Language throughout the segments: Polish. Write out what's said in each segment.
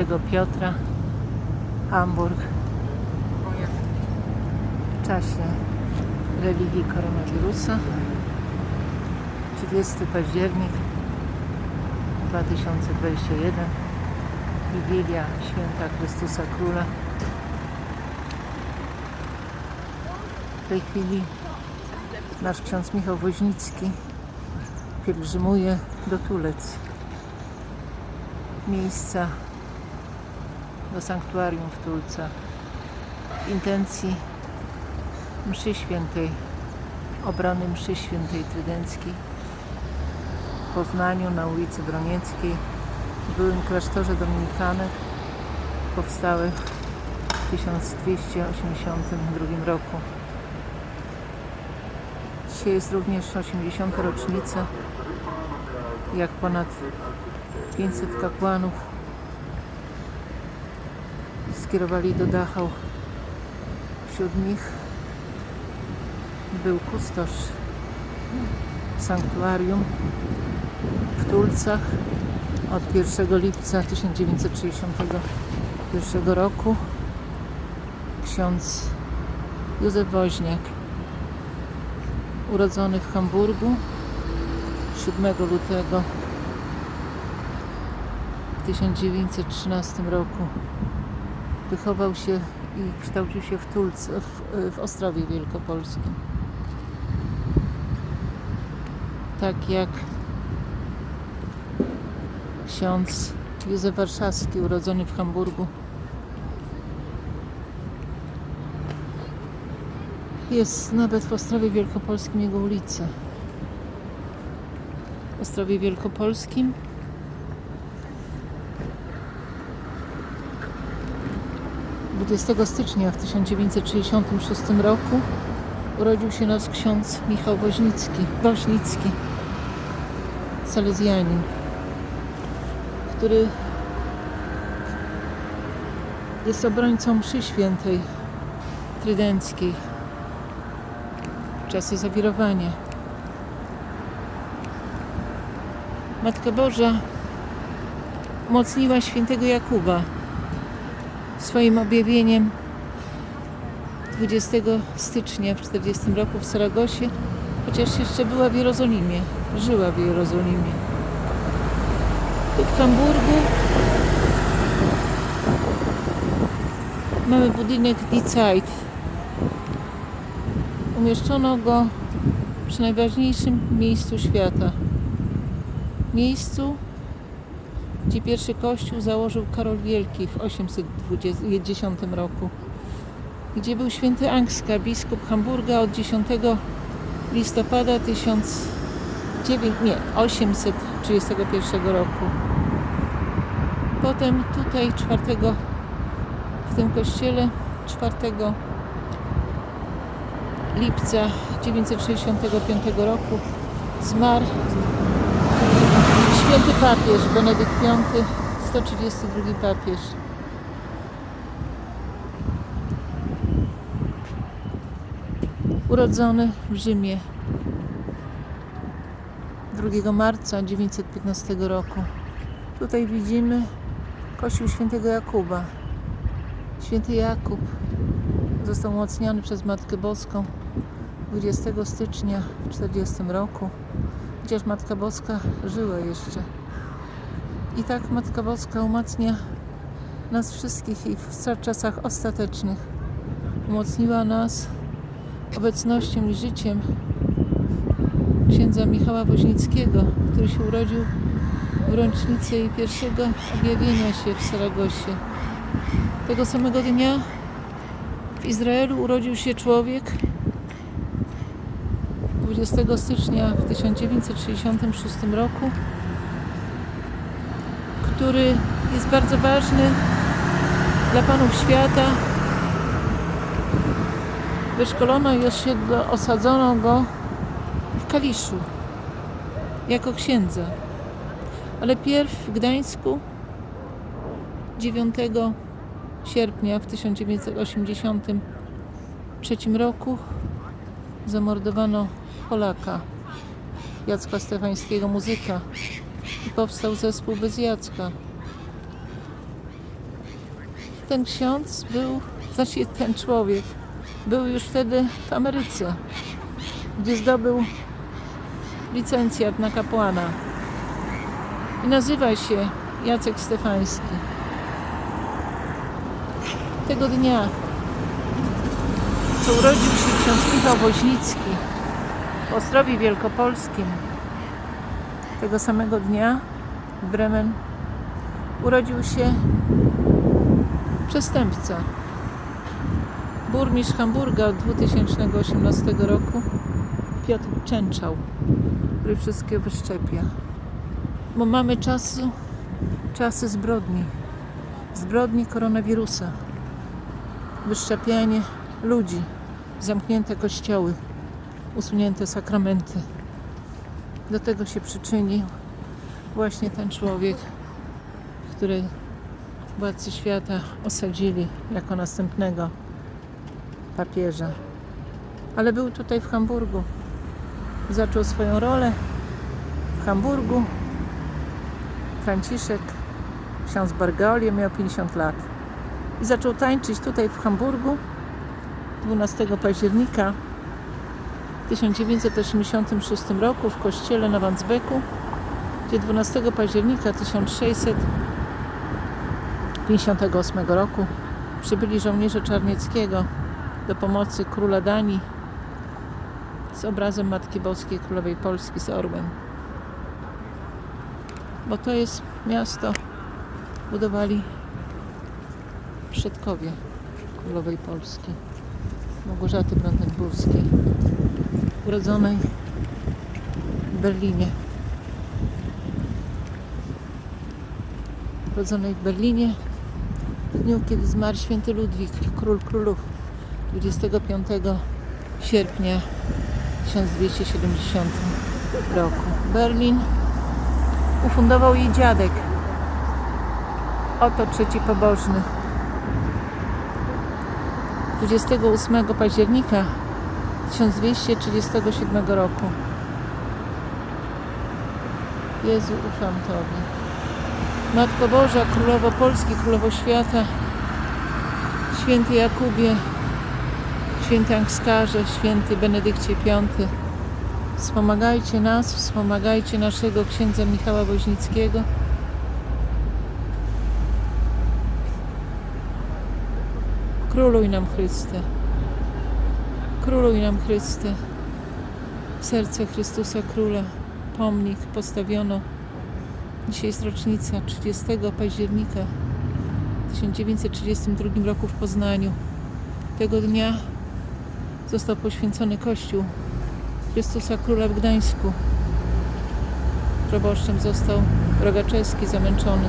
Piotra, Hamburg, w czasie religii koronawirusa. 30 październik 2021, Wigilia Święta Chrystusa Króla. W tej chwili nasz ksiądz Michał Woźnicki pielgrzymuje do Tulec, miejsca do sanktuarium w Tulcach w intencji mszy świętej, obrony mszy świętej trydenckiej w Poznaniu na ulicy Bronieckiej w byłym klasztorze dominikanek powstałych w 1282 roku. Dzisiaj jest również 80. rocznica, jak ponad 500 kapłanów skierowali do Dachau. Wśród nich był kustosz sanktuarium w Tulcach od 1 lipca 1961 roku ksiądz Józef Woźniak urodzony w Hamburgu 7 lutego w 1913 roku. Wychował się i kształcił się w Tulce, w, w Ostrowie Wielkopolskim. Tak jak ksiądz Józef Warszawski, urodzony w Hamburgu. Jest nawet w Ostrowie Wielkopolskim jego ulica. W Ostrowie Wielkopolskim 20 stycznia w 1966 roku urodził się nasz ksiądz Michał Woźnicki, Woźnicki, salezjanin, który jest obrońcą mszy świętej trydenckiej w czasy zawirowania. Matka Boża umocniła świętego Jakuba swoim objawieniem 20 stycznia w 40 roku w Saragosie, chociaż jeszcze była w Jerozolimie, żyła w Jerozolimie. Tu w Hamburgu mamy budynek Die Zeit. Umieszczono go przy najważniejszym miejscu świata. Miejscu, gdzie pierwszy kościół założył Karol Wielki w 810 roku, gdzie był święty Angska, biskup Hamburga od 10 listopada 1900, nie, 831 roku. Potem tutaj 4 w tym kościele 4 lipca 965 roku zmarł święty papież Benedykt V, 132 papież. Urodzony w Rzymie 2 marca 915 roku. Tutaj widzimy kościół świętego Jakuba. Święty Jakub został umocniony przez Matkę Boską 20 stycznia w 40 roku chociaż Matka Boska żyła jeszcze. I tak Matka Boska umacnia nas wszystkich i w czasach ostatecznych. Umocniła nas obecnością i życiem księdza Michała Woźnickiego, który się urodził w rocznicę jej pierwszego objawienia się w Saragosie. Tego samego dnia w Izraelu urodził się człowiek, 20 stycznia w 1966 roku, który jest bardzo ważny dla panów świata. Wyszkolono i osadzono go w Kaliszu jako księdza. Ale pierw w Gdańsku 9 sierpnia w 1983 roku zamordowano Polaka, Jacka Stefańskiego, muzyka. I powstał zespół bez Jacka. ten ksiądz był, znaczy ten człowiek, był już wtedy w Ameryce, gdzie zdobył licencjat na kapłana. I nazywa się Jacek Stefański. Tego dnia, co urodził się ksiądz Michał Woźnicki w Wielkopolskim, tego samego dnia w Bremen urodził się przestępca. Burmistrz Hamburga od 2018 roku Piotr Częczał, który wszystkie wyszczepia. Bo mamy czasu, czasy zbrodni. Zbrodni koronawirusa. Wyszczepianie ludzi, zamknięte kościoły, usunięte sakramenty. Do tego się przyczynił właśnie ten człowiek, który władcy świata osadzili jako następnego papieża. Ale był tutaj w Hamburgu. Zaczął swoją rolę w Hamburgu. Franciszek, ksiądz Bargolio, miał 50 lat. I zaczął tańczyć tutaj w Hamburgu 12 października 1986 roku w kościele na Wandsbeku, gdzie 12 października 1658 roku przybyli żołnierze Czarnieckiego do pomocy króla Danii z obrazem Matki Boskiej Królowej Polski z orłem. Bo to jest miasto budowali przodkowie Królowej Polski, Małgorzaty Brandenburskiej, urodzonej w Berlinie. Urodzonej w Berlinie w dniu, kiedy zmarł święty Ludwik, król królów, 25 sierpnia 1270 roku. Berlin ufundował jej dziadek. Oto trzeci pobożny. 28 października 1237 roku. Jezu, ufam Tobie. Matko Boża, Królowo Polski, Królowo Świata, Święty Jakubie, Święty Angskarze, Święty Benedykcie V, wspomagajcie nas, wspomagajcie naszego księdza Michała Woźnickiego. Króluj nam Chryste. Króluj nam Chryste. Serce Chrystusa Króla. Pomnik postawiono. Dzisiaj jest rocznica 30 października 1932 roku w Poznaniu. Tego dnia został poświęcony Kościół Chrystusa Króla w Gdańsku. Proboszczem został Rogaczewski zamęczony.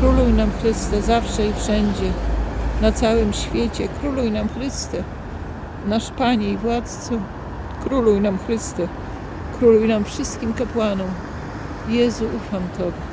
Króluj nam Chryste zawsze i wszędzie, na całym świecie. Króluj nam Chryste, nasz Panie i Władco. Króluj nam Chryste, króluj nam wszystkim kapłanom. Jezu, ufam Tobie.